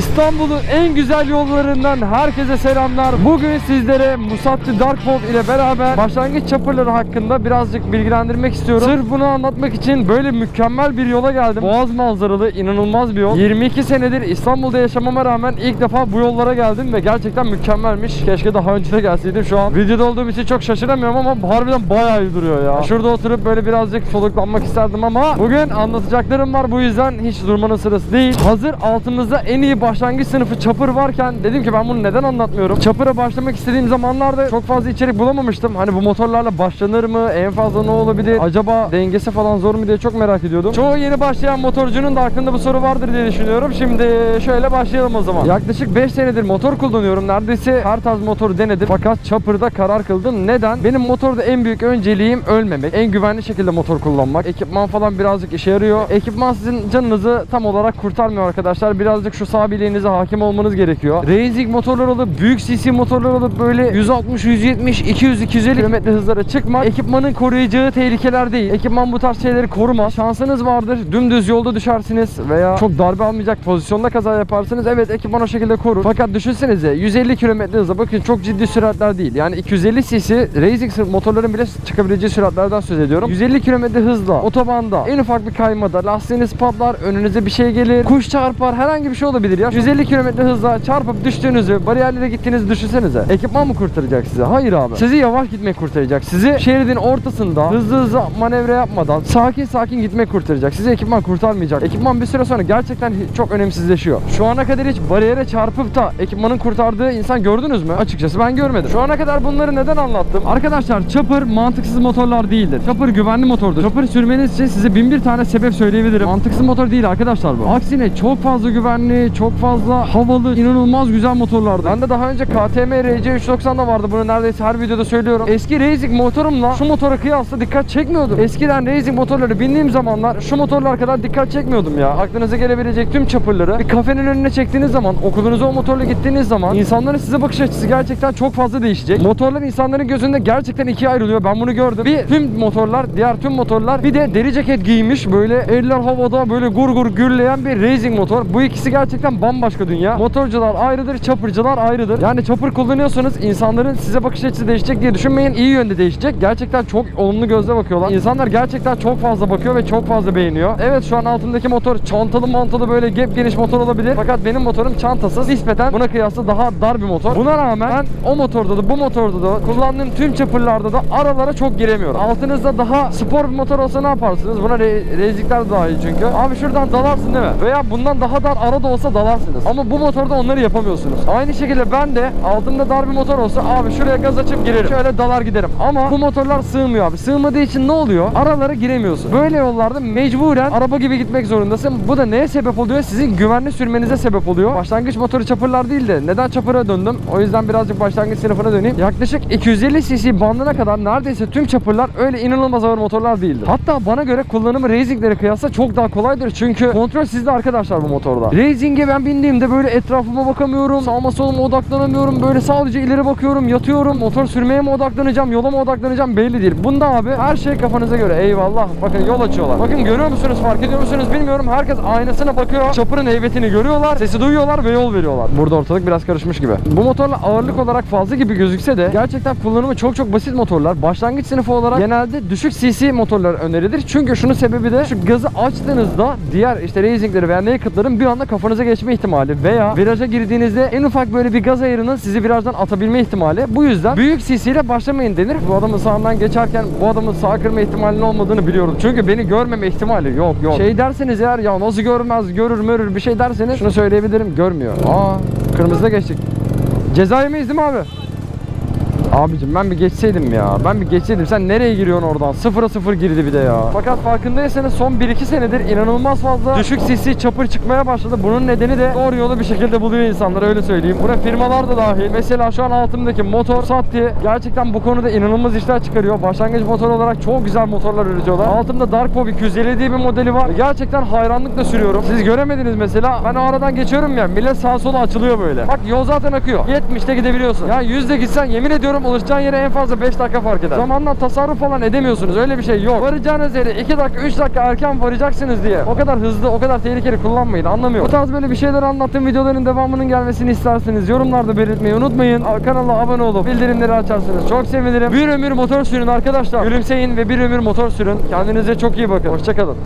İstanbul'un en güzel yollarından herkese selamlar. Bugün sizlere Musatçı Dark Pop ile beraber başlangıç çapırları hakkında birazcık bilgilendirmek istiyorum. Sırf bunu anlatmak için böyle mükemmel bir yola geldim. Boğaz manzaralı inanılmaz bir yol. 22 senedir İstanbul'da yaşamama rağmen ilk defa bu yollara geldim ve gerçekten mükemmelmiş. Keşke daha önce de gelseydim. Şu an videoda olduğum için çok şaşıramıyorum ama harbiden bayağı iyi duruyor ya. Şurada oturup böyle birazcık soluklanmak isterdim ama bugün anlatacaklarım var. Bu yüzden hiç durmanın sırası değil. Hazır altımızda en iyi başlangıç sınıfı çapır varken dedim ki ben bunu neden anlatmıyorum? Çapıra başlamak istediğim zamanlarda çok fazla içerik bulamamıştım. Hani bu motorlarla başlanır mı? En fazla ne olabilir? Acaba dengesi falan zor mu diye çok merak ediyordum. Çoğu yeni başlayan motorcunun da aklında bu soru vardır diye düşünüyorum. Şimdi şöyle başlayalım o zaman. Yaklaşık 5 senedir motor kullanıyorum. Neredeyse her tarz motoru denedim. Fakat çapırda karar kıldım. Neden? Benim motorda en büyük önceliğim ölmemek. En güvenli şekilde motor kullanmak. Ekipman falan birazcık işe yarıyor. Ekipman sizin canınızı tam olarak kurtarmıyor arkadaşlar. Birazcık şu sağ bileğinize hakim olmanız gerekiyor. Racing motorlar olup, büyük CC motorlar olup böyle 160, 170, 200, 250 km hızlara çıkmak ekipmanın koruyacağı tehlikeler değil. Ekipman bu tarz şeyleri korumaz. Şansınız vardır. Dümdüz yolda düşersiniz veya çok darbe almayacak pozisyonda kaza yaparsınız. Evet ekipman o şekilde korur. Fakat düşünsenize 150 km hızla bakın çok ciddi süratler değil. Yani 250 cc racing motorların bile çıkabileceği süratlerden söz ediyorum. 150 km hızla otobanda en ufak bir kaymada lastiğiniz patlar, önünüze bir şey gelir, kuş çarpar, herhangi bir şey olabilir ya. 150 km hızla çarpıp düştüğünüzü, bariyerlere gittiğinizi düşünsenize. Ekipman mı kurtaracak size? Hayır abi. Sizi yavaş gitmek kurtaracak. Sizi şeridin ortasında hızlı hızlı manevra yapmadan sakin sakin gitmek kurtaracak. Sizi ekipman kurtarmayacak. Ekipman bir süre sonra gerçekten çok önemsizleşiyor. Şu ana kadar hiç bariyere çarpıp da ekipmanın kurtardığı insan gördünüz mü? Açıkçası ben görmedim. Şu ana kadar bunları neden anlattım? Arkadaşlar chopper mantıksız motorlar değildir. Chopper güvenli motordur. Chopper sürmeniz için size bin bir tane sebep söyleyebilirim. Mantıksız motor değil arkadaşlar bu. Aksine çok fazla güvenli, çok fazla havalı, inanılmaz güzel motorlardı. Ben de daha önce KTM RC390 da vardı. Bunu neredeyse her videoda söylüyorum. Eski racing motorumla şu motora kıyasla dikkat çekmiyordum. Eskiden racing motorları bindiğim zamanlar şu motorlar kadar dikkat çekmiyordum ya. Aklınıza gelebilecek tüm chopperları bir kafenin önüne çektiğiniz zaman, okulunuza o motorla gittiğiniz zaman insanların size bakış açısı gerçekten çok fazla değişecek. Motorlar insanların gözünde gerçekten ikiye ayrılıyor. Ben bunu gördüm. Bir tüm motorlar, diğer tüm motorlar bir de deri ceket giymiş böyle eller havada böyle gur gur gürleyen bir racing motor. Bu ikisi gerçekten bambaşka dünya. Motorcular ayrıdır, choppercılar ayrıdır. Yani chopper kullanıyorsanız insanların size bakış açısı değişecek diye düşünmeyin. İyi yönde değişecek. Gerçekten çok olumlu gözle bakıyorlar. İnsanlar gerçekten çok fazla bakıyor ve çok fazla beğeniyor. Evet şu an altındaki motor çantalı mantalı böyle gep geniş motor olabilir. Fakat benim motorum çantasız. Nispeten buna kıyasla daha dar bir motor. Buna rağmen ben o motorda da bu motorda da kullandığım tüm chopperlarda da aralara çok giremiyorum. Altınızda daha spor bir motor olsa ne yaparsınız? Buna re rezikler dahil çünkü. Abi şuradan dalarsın değil mi? Veya bundan daha dar ara da olsa dalarsınız. Ama bu motorda onları yapamıyorsunuz. Aynı şekilde ben de altımda dar bir motor olsa abi şuraya gaz açıp girerim. Şöyle dalar giderim. Ama bu motorlar sığmıyor abi. Sığmadığı için ne oluyor? Aralara giremiyorsun. Böyle yollarda mecburen araba gibi gitmek zorundasın. Bu da neye sebep oluyor? Sizin güvenli sürmenize sebep oluyor. Başlangıç motoru çapırlar değil de neden çapıra döndüm? O yüzden birazcık başlangıç sınıfına döneyim. Yaklaşık 250 cc bandına kadar neredeyse tüm çapırlar öyle inanılmaz ağır motorlar değildir. Hatta bana göre kullanımı racinglere kıyasla çok daha kolaydır. Çünkü kontrol sizde arkadaşlar bu motorda. Racing'e ben bindiğimde böyle etrafıma bakamıyorum. Sağıma soluma odaklanamıyorum. Böyle sadece ileri bakıyorum, yatıyorum. Motor sürmeye mi odaklanacağım, yola mı odaklanacağım belli değil. Bunda abi her şey kafanıza göre. Eyvallah. Bakın yol açıyorlar. Bakın görüyor musunuz, fark ediyor musunuz bilmiyorum. Herkes aynasına bakıyor. Çapırın heybetini görüyorlar. Sesi duyuyorlar ve yol veriyorlar. Burada ortalık biraz karışmış gibi. Bu motorla ağırlık olarak fazla gibi gözükse de gerçekten kullanımı çok çok basit motorlar. Başlangıç sınıfı olarak genelde düşük cc motorlar önerilir. Çünkü şunun sebebi de şu gazı açtığınızda diğer işte racingleri veya naked'ların bir anda kafanıza geçme ihtimali veya viraja girdiğinizde en ufak böyle bir gaz ayarının sizi virajdan atabilme ihtimali. Bu yüzden büyük cc ile başlamayın denir. Bu adamın sağından geçerken bu adamın sağ kırma ihtimalinin olmadığını biliyorum. Çünkü beni görmeme ihtimali yok yok. Şey derseniz eğer ya nasıl görmez görür mörür bir şey derseniz şunu söyleyebilirim görmüyor. Aa kırmızıda geçtik. Ceza yemeyiz değil mi abi? Abicim ben bir geçseydim ya. Ben bir geçseydim. Sen nereye giriyorsun oradan? Sıfıra sıfır girdi bir de ya. Fakat farkındaysanız son 1-2 senedir inanılmaz fazla düşük sisi çapır çıkmaya başladı. Bunun nedeni de doğru yolu bir şekilde buluyor insanlar öyle söyleyeyim. Buna firmalar da dahil. Mesela şu an altımdaki motor Satti gerçekten bu konuda inanılmaz işler çıkarıyor. Başlangıç motor olarak çok güzel motorlar üretiyorlar. Altımda Dark Pop 250 diye bir modeli var. Gerçekten hayranlıkla sürüyorum. Siz göremediniz mesela. Ben o aradan geçiyorum ya. Millet sağa sola açılıyor böyle. Bak yol zaten akıyor. 70'te gidebiliyorsun. Ya 100'de gitsen yemin ediyorum Sanırım ulaşacağın yere en fazla 5 dakika fark eder. Zamanla tasarruf falan edemiyorsunuz. Öyle bir şey yok. Varacağınız yere 2 dakika 3 dakika erken varacaksınız diye. O kadar hızlı, o kadar tehlikeli kullanmayın. Anlamıyorum. Bu tarz böyle bir şeyler anlattığım videoların devamının gelmesini isterseniz yorumlarda belirtmeyi unutmayın. Kanala abone olup bildirimleri açarsanız çok sevinirim. Bir ömür motor sürün arkadaşlar. Gülümseyin ve bir ömür motor sürün. Kendinize çok iyi bakın. Hoşçakalın.